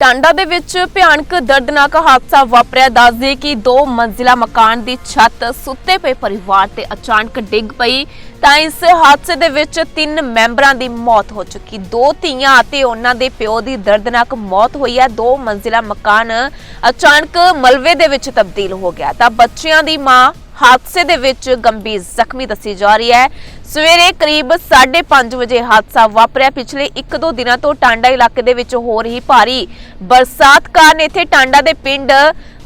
ਟਾਂਡਾ ਦੇ ਵਿੱਚ ਭਿਆਨਕ ਦਰਦਨਾਕ ਹਾਦਸਾ ਵਾਪਰਿਆ। ਦੱਸਦੇ ਕਿ ਦੋ ਮੰਜ਼ਿਲਾ ਮਕਾਨ ਦੀ ਛੱਤ ਸੁੱਤੇ ਪਏ ਪਰਿਵਾਰ ਤੇ ਅਚਾਨਕ ਡਿੱਗ ਪਈ। ਤਾਂ ਇਸ ਹਾਦਸੇ ਦੇ ਵਿੱਚ ਤਿੰਨ ਮੈਂਬਰਾਂ ਦੀ ਮੌਤ ਹੋ ਚੁੱਕੀ। ਦੋ ਧੀਆਂ ਅਤੇ ਉਹਨਾਂ ਦੇ ਪਿਓ ਦੀ ਦਰਦਨਾਕ ਮੌਤ ਹੋਈ ਹੈ। ਦੋ ਮੰਜ਼ਿਲਾ ਮਕਾਨ ਅਚਾਨਕ ਮਲਬੇ ਦੇ ਵਿੱਚ ਤਬਦੀਲ ਹੋ ਗਿਆ। ਤਾਂ ਬੱਚਿਆਂ ਦੀ ਮਾਂ ਹਾਦਸੇ ਦੇ ਵਿੱਚ ਗੰਭੀਰ ਜ਼ਖਮੀ ਦੱਸੀ ਜਾ ਰਹੀ ਹੈ। ਸਵੇਰੇ ਕਰੀਬ 5:30 ਵਜੇ ਹਾਦਸਾ ਵਾਪਰਿਆ। ਪਿਛਲੇ 1-2 ਦਿਨਾਂ ਤੋਂ ਟਾਂਡਾ ਇਲਾਕੇ ਦੇ ਵਿੱਚ ਹੋ ਰਹੀ ਭਾਰੀ ਬਰਸਾਤ ਕਾਰਨ ਇੱਥੇ ਟਾਂਡਾ ਦੇ ਪਿੰਡ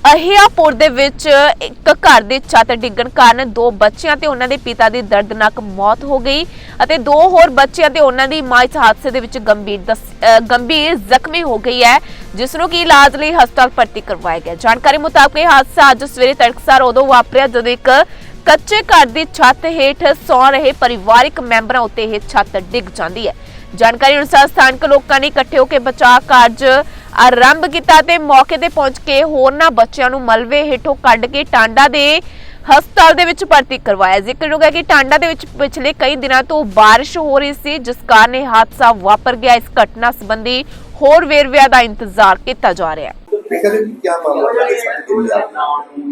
ਅਹਿਆਪੁਰ ਦੇ ਵਿੱਚ ਇੱਕ ਘਰ ਦੀ ਛੱਤ ਡਿੱਗਣ ਕਾਰਨ ਦੋ ਬੱਚਿਆਂ ਤੇ ਉਹਨਾਂ ਦੇ ਪਿਤਾ ਦੀ ਦਰਦਨਾਕ ਮੌਤ ਹੋ ਗਈ ਅਤੇ ਦੋ ਹੋਰ ਬੱਚਿਆਂ ਤੇ ਉਹਨਾਂ ਦੀ ਮਾਂ ਇਸ ਹਾਦਸੇ ਦੇ ਵਿੱਚ ਗੰਭੀਰ ਗੰਭੀਰ ਜ਼ਖਮੀ ਹੋ ਗਈ ਹੈ, ਜਿਸ ਨੂੰ ਕਿ ਇਲਾਜ ਲਈ ਹਸਪਤਾਲ ਭਰਤੀ ਕਰਵਾਇਆ ਗਿਆ। ਜਾਣਕਾਰੀ ਮੁਤਾਬਕ ਇਹ ਹਾਦਸਾ ਅੱਜ ਸਵੇਰੇ ਤੜਕਸਾਰ ਉਦੋਂ ਵਾਪਰਿਆ ਜਦੋਂ ਇੱਕ ਕੱਚੇ ਘਰ ਦੀ ਛੱਤ ਹੇਠ ਸੌ ਰਹੇ ਪਰਿਵਾਰਕ ਮੈਂਬਰਾਂ ਉੱਤੇ ਇਹ ਛੱਤ ਡਿੱਗ ਜਾਂਦੀ ਹੈ। ਜਾਣਕਾਰੀ ਅਨੁਸਾਰ ਸਥਾਨਕ ਲੋਕਾਂ ਨੇ ਇਕੱਠੇ ਹੋ ਕੇ ਬਚਾਅ ਕਾਰਜ ਆਰੰਭ ਕੀਤਾ ਤੇ ਮੌਕੇ ਤੇ ਪਹੁੰਚ ਕੇ ਹੋਰਨਾਂ ਬੱਚਿਆਂ ਨੂੰ ਮਲਬੇ ਹੇਠੋਂ ਕੱਢ ਕੇ ਟਾਂਡਾ ਦੇ ਹਸਪਤਾਲ ਦੇ ਵਿੱਚ ਭਰਤੀ ਕਰਵਾਇਆ ਜ਼ਿਕਰਯੋਗ ਹੈ ਕਿ ਟਾਂਡਾ ਦੇ ਵਿੱਚ ਪਿਛਲੇ ਕਈ ਦਿਨਾਂ ਤੋਂ ਬਾਰਿਸ਼ ਹੋ ਰਹੀ ਸੀ ਜਿਸ ਕਾਰਨ ਇਹ ਹਾਦਸਾ ਵਾਪਰ ਗਿਆ ਇਸ ਘਟਨਾ ਸੰਬੰਧੀ ਹੋਰ ਵੇਰਵਿਆਂ ਦਾ ਇੰਤਜ਼ਾਰ ਕੀਤਾ ਜਾ ਰਿਹਾ ਹੈ देखा था कि क्या मामला था इस शादी के लिए आपने?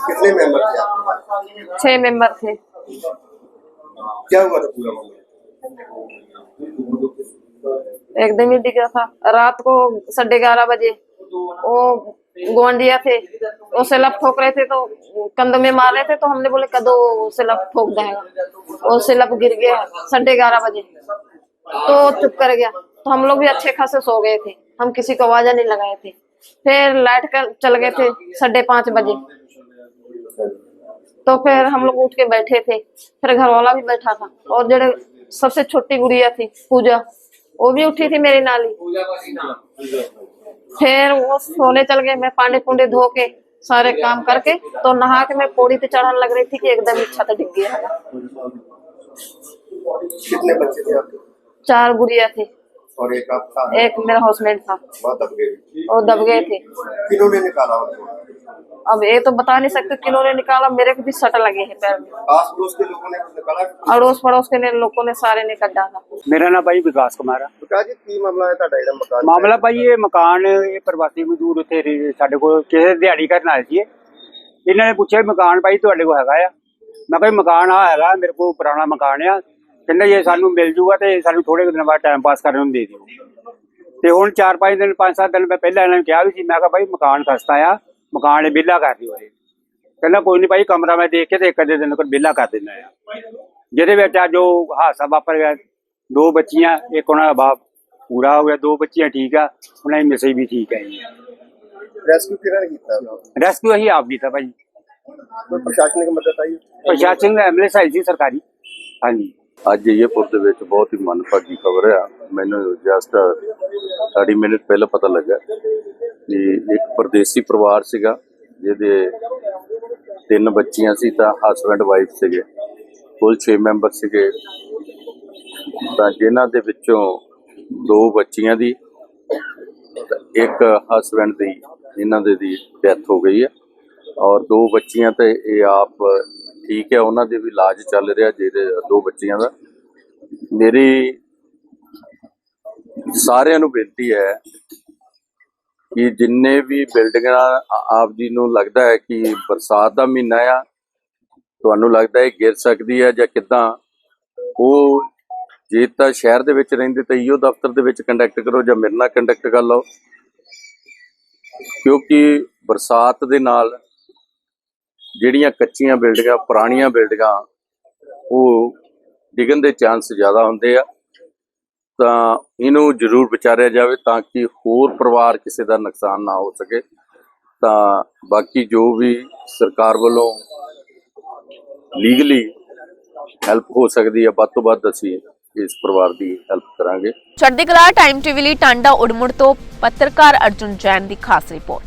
कितने मेंबर थे आप छह मेंबर थे क्या हुआ था पूरा मामला एकदम ही डिगा था। रात को साढ़े ग्यारह बजे वो गुआंढिया थे, वो सिलप ठोक रहे थे तो कंध में मार रहे थे तो हमने बोले, कदो सिलप ठोक देगा। वो सिलप गिर गया साढ़े ग्यारह बजे। तो चुप कर गया। तो हम लोग भी अच्छे खासे सो गए थे। हम किसी को आवाजा नहीं लगाए थे। फिर लाइट कर चल गए थे साढ़े पाँच बजे। तो फिर हम लोग उठ के बैठे थे। फिर घर वाला भी बैठा था और जड़े सबसे छोटी गुड़िया थी, पूजा। वो भी उठी थी मेरी नाली फिर वो सोने चल गए मैं पांडे पुंडे धो के सारे काम करके तो नहा के मैं पौड़ी पे चढ़ने लग रही थी कि एकदम ही छत डिग गया कितने बच्चे थे आपके चार गुड़िया थी और एक आप था एक मेरा हाउसमेट था बहुत दब गए वो दब गए थे किन्होंने निकाला उनको अब ये तो बता नहीं सकते किन्होंने निकाला मेरे को भी सट लगे हैं पैर में आस पड़ोस के लोगों ने कुछ निकाला अड़ोस पड़ोस के ने- लोगों ने सारे ने कट डाला ਮੇਰਾ ਨਾਮ ਭਾਈ ਵਿਕਾਸ ਕੁਮਾਰ ਆ तो कहा जी की मामला है ਤੁਹਾਡਾ ਜਿਹੜਾ ਮਕਾਨ ਮਾਮਲਾ ਭਾਈ ਇਹ ਮਕਾਨ ਇਹ ਪ੍ਰਵਾਸੀ ਮਜ਼ਦੂਰ ਉੱਥੇ ਰਹਿ- ਸਾਡੇ ਕੋਲ ਕਿਸੇ ਦਿਹਾੜੀ ਕਰਨ ਆਏ ਸੀ ਇਹਨਾਂ ਨੇ ਪੁੱਛਿਆ ਵੀ ਮਕਾਨ ਭਾਈ ਤੁਹਾਡੇ ਕੋਲ ਹੈਗਾ ਆ ਮੈਂ ਕਿਹਾ ਵੀ ਮਕਾਨ ਆ ਹੈਗਾ ਮੇਰੇ ਕੋਲ ਪੁਰਾਣਾ ਮਕਾਨ ਆ ਕਹਿੰਦੇ ਜੇ ਸਾਨੂੰ ਮਿਲ ਜੂਗਾ ਤੇ ਸਾਨੂੰ ਥੋੜੇ ਦਿਨ ਬਾਅਦ ਟਾਈਮ ਪਾਸ ਕਰਨ ਨੂੰ ਦੇ ਦਿਓ। ਤੇ ਹੁਣ 4-5 ਦਿਨ 5-7 ਦਿਨ ਮੈਂ ਪਹਿਲਾਂ ਇਹਨਾਂ ਨੂੰ ਕਿਹਾ ਵੀ ਸੀ ਮੈਂ ਕਿਹਾ ਭਾਈ ਮਕਾਨ ਸਸਤਾ ਆ ਮਕਾਨ ਇਹ ਵਿਹਲਾ ਕਰ ਦਿਓ ਇਹ। ਕਹਿੰਦਾ ਕੋਈ ਨਹੀਂ ਭਾਈ ਕਮਰਾ ਮੈਂ ਦੇਖ ਕੇ ਤੇ ਇੱਕ ਅੱਧੇ ਦਿਨ ਤੱਕ ਵਿਹਲਾ ਕਰ ਦਿੰਦਾ ਆ। ਜਿਹਦੇ ਵਿੱਚ ਅੱਜ ਉਹ ਹਾਦਸਾ ਵਾਪਰ ਗਿਆ ਦੋ ਬੱਚੀਆਂ ਇੱਕ ਉਹਨਾਂ ਦਾ ਬਾਪ ਪੂਰਾ ਹੋ ਗਿਆ ਦੋ ਬੱਚੀਆਂ ਠੀਕ ਆ ਉਹਨਾਂ ਦੀ ਮਿਸੇ ਵੀ ਠੀਕ ਹੈ ਜੀ। ਰੈਸਕਿਊ ਕਿਹਨਾਂ ਨੇ ਕੀਤਾ ਰੈਸਕਿਊ ਅਸੀਂ ਆਪ ਕੀਤਾ ਭਾਈ। ਪ੍ਰਸ਼ਾਸਨਿਕ ਮਦਦ ਆਈ? ਪ੍ਰਸ਼ਾਸਨ ਦਾ ਐਮਐਲਏ ਆਈ ਸੀ ਸਰਕਾਰੀ। ਹਾਂਜੀ। ਅੱਜ ਜੇਪੁਰ ਦੇ ਵਿੱਚ ਬਹੁਤ ਹੀ ਮਨਭਾਗੀ ਖਬਰ ਆ। ਮੈਨੂੰ ਜਸਟ 30 ਮਿੰਟ ਪਹਿਲਾਂ ਪਤਾ ਲੱਗਾ ਕਿ ਇੱਕ ਪਰਦੇਸੀ ਪਰਿਵਾਰ ਸੀਗਾ, ਜਿਹਦੇ ਤਿੰਨ ਬੱਚੀਆਂ ਸੀ, ਤਾਂ ਹਸਬੰਡ ਵਾਈਫ ਸੀਗੇ। ਕੁੱਲ 6 ਮੈਂਬਰ ਸੀਗੇ। ਤਾਂ ਜਿਨ੍ਹਾਂ ਦੇ ਵਿੱਚੋਂ ਦੋ ਬੱਚੀਆਂ ਦੀ ਇੱਕ ਹਸਬੰਡ ਦੀ ਇਹਨਾਂ ਦੇ ਦੀ ਡੈਥ ਹੋ ਗਈ ਹੈ ਔਰ ਦੋ ਬੱਚੀਆਂ ਤੇ ਇਹ ਆਪ ਠੀਕ ਹੈ, ਉਹਨਾਂ ਦੇ ਵੀ ਇਲਾਜ ਚੱਲ ਰਿਹਾ ਜਿਹਦੇ ਦੋ ਬੱਚਿਆਂ ਦਾ। ਮੇਰੀ ਸਾਰਿਆਂ ਨੂੰ ਬੇਨਤੀ ਹੈ ਕਿ ਜਿੰਨੇ ਵੀ ਬਿਲਡਿੰਗਾਂ ਆਪ ਜੀ ਨੂੰ ਲੱਗਦਾ ਹੈ ਕਿ ਬਰਸਾਤ ਦਾ ਮਹੀਨਾ ਆ, ਤੁਹਾਨੂੰ ਲੱਗਦਾ ਹੈ ਗਿਰ ਸਕਦੀ ਹੈ ਜਾਂ ਕਿਦਾਂ, ਉਹ ਜੇ ਤਾਂ ਸ਼ਹਿਰ ਦੇ ਵਿੱਚ ਰਹਿੰਦੇ ਤਾਂ ਈਓ ਦਫ਼ਤਰ ਦੇ ਵਿੱਚ ਕੰਡਕਟ ਕਰੋ ਜਾਂ ਮੇਰੇ ਨਾਲ ਕੰਡਕਟ ਕਰ ਲਓ। ਕਿਉਂਕਿ ਬਰਸਾਤ ਦੇ ਨਾਲ ਜਿਹੜੀਆਂ ਕੱਚੀਆਂ ਬਿਲਡਿੰਗਾਂ ਪੁਰਾਣੀਆਂ ਬਿਲਡਿੰਗਾਂ ਉਹ ਡਿੱਗਣ ਦੇ ਚਾਂਸ ਜ਼ਿਆਦਾ ਹੁੰਦੇ ਆ। ਤਾਂ ਇਹਨੂੰ ਜ਼ਰੂਰ ਵਿਚਾਰਿਆ ਜਾਵੇ ਤਾਂ ਕਿ ਹੋਰ ਪਰਿਵਾਰ ਕਿਸੇ ਦਾ ਨੁਕਸਾਨ ਨਾ ਹੋ ਸਕੇ। ਤਾਂ ਬਾਕੀ ਜੋ ਵੀ ਸਰਕਾਰ ਵੱਲੋਂ ਲੀਗਲੀ ਹੈਲਪ ਹੋ ਸਕਦੀ ਹੈ ਵੱਧ ਤੋਂ ਵੱਧ ਅਸੀਂ ਇਸ ਪਰਿਵਾਰ ਦੀ ਹੈਲਪ ਕਰਾਂਗੇ। ਚੜ੍ਹਦੀ ਕਲਾ ਟਾਈਮ ਟੀਵੀ ਲਈ ਟਾਂਡਾ ਉੜਮੁੜ ਤੋਂ ਪੱਤਰਕਾਰ ਅਰਜੁਨ ਜੈਨ ਦੀ ਖਾਸ ਰਿਪੋਰਟ।